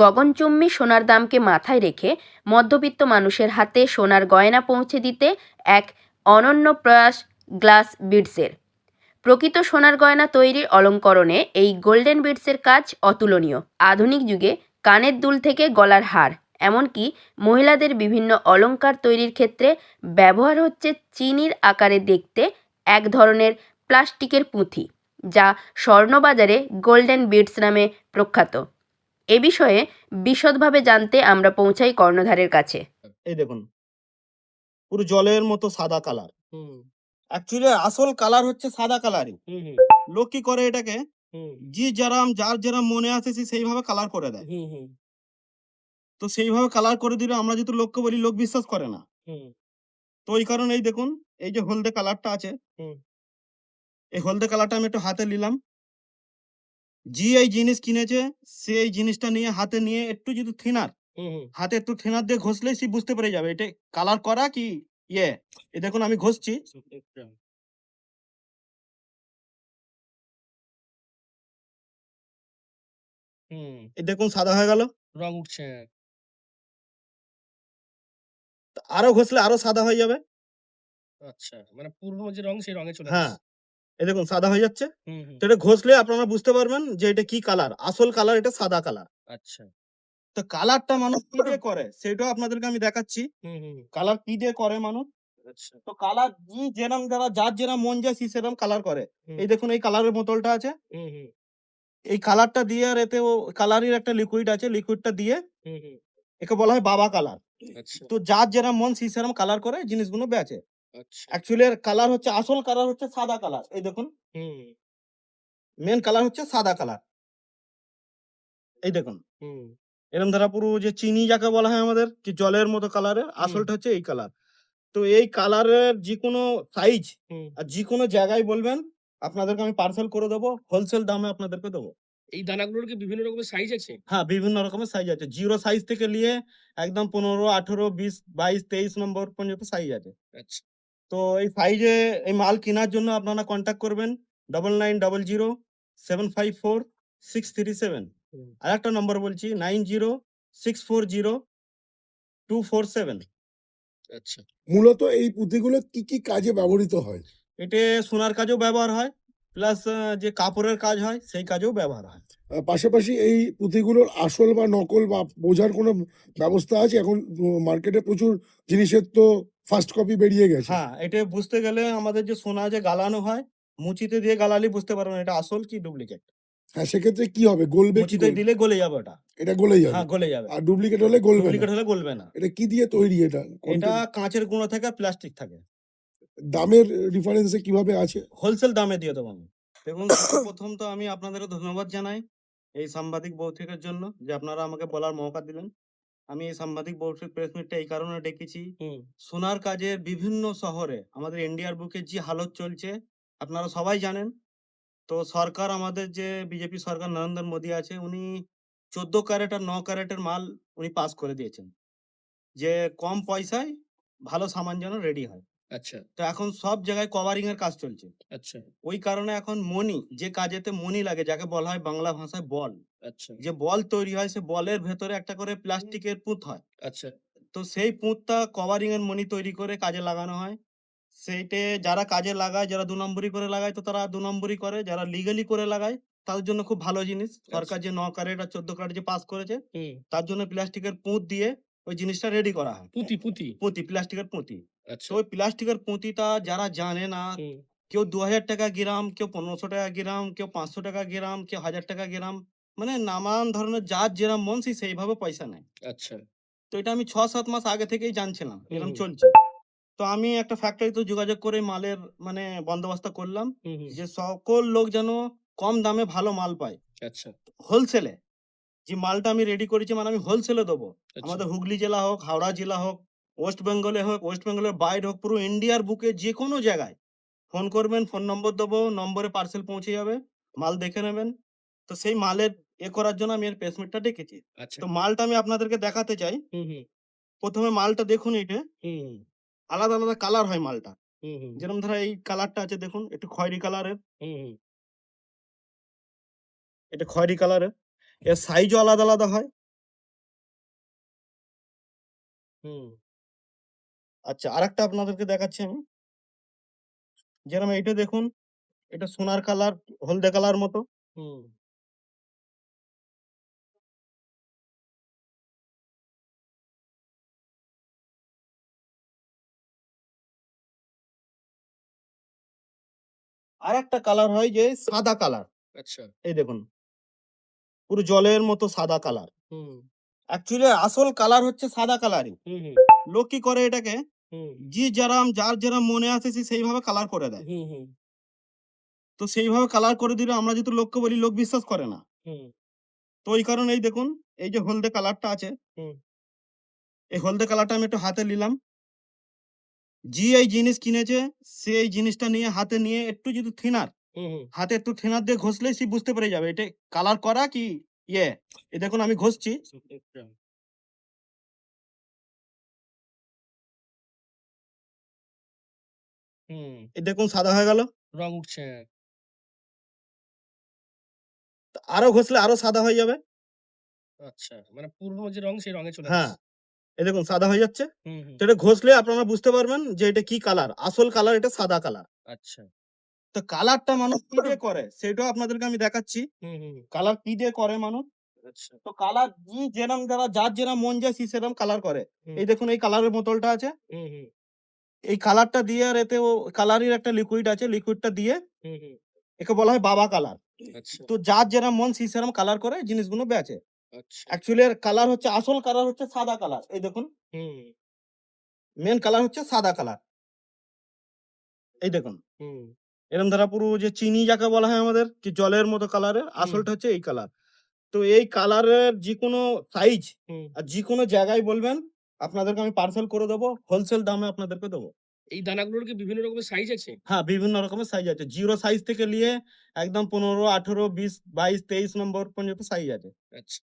গগনচুম্বী সোনার দামকে মাথায় রেখে মধ্যবিত্ত মানুষের হাতে সোনার গয়না পৌঁছে দিতে এক অনন্য প্রয়াস গ্লাস বিডসের প্রকৃত সোনার গয়না তৈরির অলঙ্করণে এই গোল্ডেন বিডসের কাজ অতুলনীয়। আধুনিক যুগে কানের দুল থেকে গলার হার, এমনকি মহিলাদের বিভিন্ন অলঙ্কার তৈরির ক্ষেত্রে ব্যবহার হচ্ছে চিনির আকারে দেখতে এক ধরনের প্লাস্টিকের পুঁথি, যা স্বর্ণবাজারে গোল্ডেন বিডস নামে প্রখ্যাত। এ বিষয়ে বিশদভাবে জানতে আমরা পৌঁছাই কর্ণধারের কাছে। এই দেখুন। পুরো জলের মতো সাদা কালার। হুম। অ্যাকচুয়ালি আসল কালার হচ্ছে সাদা কালারই। লোক কি করে এটাকে? হুম। যে যেরাম যার যেরাম মনে আছে সে সেইভাবে কালার করে দেয়। হুম হুম। তো সেইভাবে কালার করে দিলে আমরা যেহেতু লোককে বলি লোক বিশ্বাস করে না। তো ওই কারণে এই দেখুন এই যে হলদে কালারটা আছে। হুম। এই হলদে কালারটা আমি একটু হাতে নিলাম। যে এই জিনিস কিনেছে সে এই জিনিসটা নিয়ে হাতে নিয়ে একটু যদি থিনার হাতে একটু থিনার দিয়ে ঘষলেই সে বুঝতে পেরে যাবে এটা কালার করা কি ইয়ে? এ দেখুন আমি ঘষছি। দেখুন সাদা হয়ে গেল। রং উঠছে। আরও ঘষলে আরও সাদা হয়ে যাবে। আচ্ছা মানে পুরনো যে রং সেই রঙে চলে হ্যাঁ। এই দেখুন সাদা হয়ে যাচ্ছে। তো এটা ঘষলে আপনারা বুঝতে পারবেন যে এটা কি কালার। আসল কালার এটা সাদা কালার। আচ্ছা। তো কালারটা মানুষ কি দিয়ে করে? সেটাও আপনাদেরকে আমি দেখাচ্ছি। হুম হুম কালার কি দিয়ে করে মানুষ? আচ্ছা। তো কালার যে যেরম যারা যার যেরম মন যায় সে সেরম কালার করে। এই দেখুন এই কালারের বোতলটা আছে। হুম হুম। এই কালারটা দিয়ে আর এতে ও কালারের একটা লিকুইড আছে। লিকুইডটা দিয়ে হুম হুম। একে বলা হয় বাবা কালার। আচ্ছা। তো যার যেরম মন সে সেরম কালার করে জিনিসগুলো বেচে। অ্যাকচুয়ালি এর কালার হচ্ছে আসল কালার হচ্ছে সাদা কালার এই দেখুন। মেন কালার হচ্ছে সাদা কালার এই দেখুন। এরম ধারা পুরো যে চিনি যাকে বলা হয় আমাদের কি জলের মতো কালারের আসলটা হচ্ছে এই কালার তো এই কালারের যে কোনো সাইজ আর যে কোনো জায়গায় বলবেন আপনাদেরকে আমি পার্সেল করে দেবো হোলসেল দামে আপনাদেরকে দেবো। এই দানাগুলোর কি বিভিন্ন রকমের সাইজ আছে? হ্যাঁ বিভিন্ন রকমের সাইজ আছে। জিরো সাইজ থেকে নিয়ে একদম পনেরো আঠেরো বিশ বাইশ তেইশ নম্বর পর্যন্ত সাইজ আছে। আচ্ছা। তো এই সাইজে এই মাল কেনার জন্য আপনারা কন্ট্যাক্ট করবেন double nine double zero seven five four six three seven আর একটা নম্বর বলছি nine zero six four zero two four seven আচ্ছা। মূলত এই পুঁথিগুলো কি কি কাজে ব্যবহৃত হয়? এতে সোনার কাজেও ব্যবহার হয় প্লাস যে কাপড়ের কাজ হয় সেই কাজেও ব্যবহার হয়। পাশাপাশি এই পুঁথিগুলোর আসল বা নকল বা বোঝার কোনো ব্যবস্থা আছে? এখন মার্কেটে প্রচুর জিনিসের তো ফার্স্ট কপি বেরিয়ে গেছে। হ্যাঁ এটা বুঝতে গেলে আমাদের যে সোনা যে গালানো হয় মুচিতে দিয়ে গালালি বুঝতে পারবেন এটা আসল কি ডুপ্লিকেট হ্যাঁ সেক্ষেত্রে কি হবে? গলবে মুচিতে দিলে গলে যাবে ওটা। এটা গলেই যাবে। হ্যাঁ গলে যাবে। আর ডুপ্লিকেট হলে গলবে ডুপ্লিকেট হলে গলবে না। এটা কি দিয়ে তৈরি এটা? এটা কাঁচের গুঁড়ো থাকে প্লাস্টিক থাকে। দামের ডিফারেন্সে কীভাবে আছে? হোলসেল দামে দিয়ে দেবো আমি। দেখুন প্রথম তো আমি আপনাদের ধন্যবাদ জানাই এই সাংবাদিক বৈঠকের জন্য যে আপনারা আমাকে বলার মৌকা দিলেন। আমি এই সাংবাদিক বৈঠক প্রেস মিটটা এই কারণে ডেকেছি। সোনার কাজের বিভিন্ন শহরে আমাদের ইন্ডিয়ার বুকে যে হালত চলছে আপনারা সবাই জানেন। তো সরকার আমাদের যে বিজেপি সরকার নরেন্দ্র মোদী আছে উনি চোদ্দ ক্যারেট আর ন ক্যারেটের মাল উনি পাস করে দিয়েছেন। যে কম পয়সায় ভালো সামান যেন রেডি হয়। আচ্ছা। তো এখন সব জায়গায় কভারিং এর কাজ চলছে। আচ্ছা। ওই কারণে এখন মনি যে কাজেতে মনি লাগে যাকে বলা হয় বাংলা ভাষায় বল আচ্ছা। যে বল তৈরি হয় সে বলের ভেতরে একটা করে প্লাস্টিকের পুঁত হয়। আচ্ছা। তো সেই পুঁতটা কভারিং এর মনি তৈরি করে কাজে লাগানো হয়। সেইটে যারা কাজে লাগায় যারা দু নম্বরই করে লাগায় তো তারা দু নম্বরই করে। যারা লিগালি করে লাগায় তাদের জন্য খুব ভালো জিনিস। সরকার যে ন ক্যারেট আর চোদ্দ ক্যারেট যে পাস করেছে তার জন্য প্লাস্টিকের পুঁত দিয়ে ওই জিনিসটা রেডি করা হয়। পুঁতি পুঁতি? পুঁতি প্লাস্টিকের পুঁতি। আচ্ছা। তো ওই প্লাস্টিকের পুঁতিটা যারা জানে না হুম। কেউ দু হাজার টাকা গ্রাম কেউ পনেরোশো টাকা গ্রাম কেউ পাঁচশো টাকা গ্রাম কেউ হাজার টাকা গ্রাম মানে নানান ধরনের যার যেরম মন সে সেইভাবে পয়সা নেয়। আচ্ছা। তো এটা আমি ছ সাত মাস আগে থেকেই জানছিলাম এরকম হুম। চলছে। তো আমি একটা ফ্যাক্টরিতে যোগাযোগ করে মালের মানে বন্দোবস্ত করলাম হুম হুম। যে সকল লোক যেন কম দামে ভালো মাল পায়। আচ্ছা। হোলসেলে যে মালটা আমি রেডি করেছি মানে আমি হোলসেলে দেবো। আচ্ছা। আমাদের হুগলি জেলা হোক হাওড়া জেলা হোক ওয়েস্ট বেঙ্গলে হোক ওয়েস্ট বেঙ্গলের বাইরে হোক পুরো ইন্ডিয়ার বুকে যে কোনো জায়গায় ফোন করবেন ফোন নম্বর দেবো নম্বরে পার্সেল পৌঁছে যাবে মাল দেখে নেবেন। তো সেই মালের এ করার জন্য আমি এর পেসমেন্টটা ডেকেছি। আচ্ছা। তো মালটা আমি আপনাদেরকে দেখাতে চাই। প্রথমে মালটা দেখুন এটা আলাদা আলাদা কালার হয় মালটা। যেরকম ধরো এই কালারটা আছে দেখুন একটু খয়েরি কালারের এটা খয়েরি কালারের এর। সাইজও আলাদা আলাদা হয়। হুম। আচ্ছা আরেকটা আপনাদেরকে দেখাচ্ছি আমি। যেরকম এইটা দেখুন এটা সোনার কালার হলদে কালার মতো। হুম। আর একটা কালার হয় যে সাদা কালার। আচ্ছা। এই দেখুন। পুরো জলের মতো সাদা কালার। হুম। অ্যাকচুয়ালি আসল কালার হচ্ছে সাদা কালারই। হুম হুম। লোক কি করে এটাকে। জি যারাম যার যেরম মনে আছে সে সেইভাবে কালার করে দেয়। তো সেইভাবে কালার করে দিলে আমরা যেহেতু লোককে বলি লোক বিশ্বাস করে না। তো ওই কারণে এই দেখুন এই যে হলদে কালারটা আছে হুম। এই হলদে কালারটা আমি একটু হাতে নিলাম। জি এই জিনিস কিনেছে সে এই জিনিসটা নিয়ে হাতে নিয়ে একটু যদি থিনার হাতে একটু থিনার দিয়ে ঘষলেই সে বুঝতে পেরে যাবে। এটা কালার করা কি ইয়ে? এ দেখুন আমি ঘষছি। হুম। এই দেখুন সাদা হয়ে গেল। রং উঠছে। আরও ঘষলে আরও সাদা হয়ে যাবে। আচ্ছা মানে পুরনো যে রং সেই রঙে চলে হ্যাঁ আসছে। এই দেখুন সাদা হয়ে যাচ্ছে। হুম হুম। তো এটা ঘষলে আপনারা বুঝতে পারবেন যে এটা কি কালার আসল কালার এটা সাদা কালার। আচ্ছা। তো কালারটা মানুষ কি দিয়ে করে? সেটাও আপনাদেরকে আমি দেখাচ্ছি। হুম হুম কালার কি দিয়ে করে মানুষ? আচ্ছা। তো কালার জি যেরম যারা যার যেরম মন যায় সে সেরম কালার করে। হুম। এই দেখুন এই কালারের বোতলটা আছে। হুম হুম। এই কালারটা দিয়ে আর এতে ও কালারের একটা লিকুইড আছে লিকুইডটা দিয়ে হুম হুম। একে বলা হয় বাবা কালার আচ্ছা। তো যার যেরম মন সে সেরম কালার করে জিনিসগুলো বেচে। আচ্ছা। অ্যাকচুয়ালি এর কালার হচ্ছে আসল কালার হচ্ছে সাদা কালার এই দেখুন। মেন কালার হচ্ছে সাদা কালার এই দেখুন। এরম ধারা পুরো যে চিনি যাকে বলা হয় আমাদের কি জলের মতো কালারের আসলটা হচ্ছে এই কালার তো এই কালারের যে কোনো সাইজ আর যে কোনো জায়গায় বলবেন আপনাদেরকে আমি পার্সেল করে দেবো হোলসেল দামে আপনাদেরকে দেবো। এই দানাগুলোর কি বিভিন্ন রকমের সাইজ আছে? হ্যাঁ বিভিন্ন রকমের সাইজ আছে। জিরো সাইজ থেকে নিয়ে একদম পনেরো আঠেরো বিশ বাইশ তেইশ নম্বর পর্যন্ত সাইজ আছে। আচ্ছা।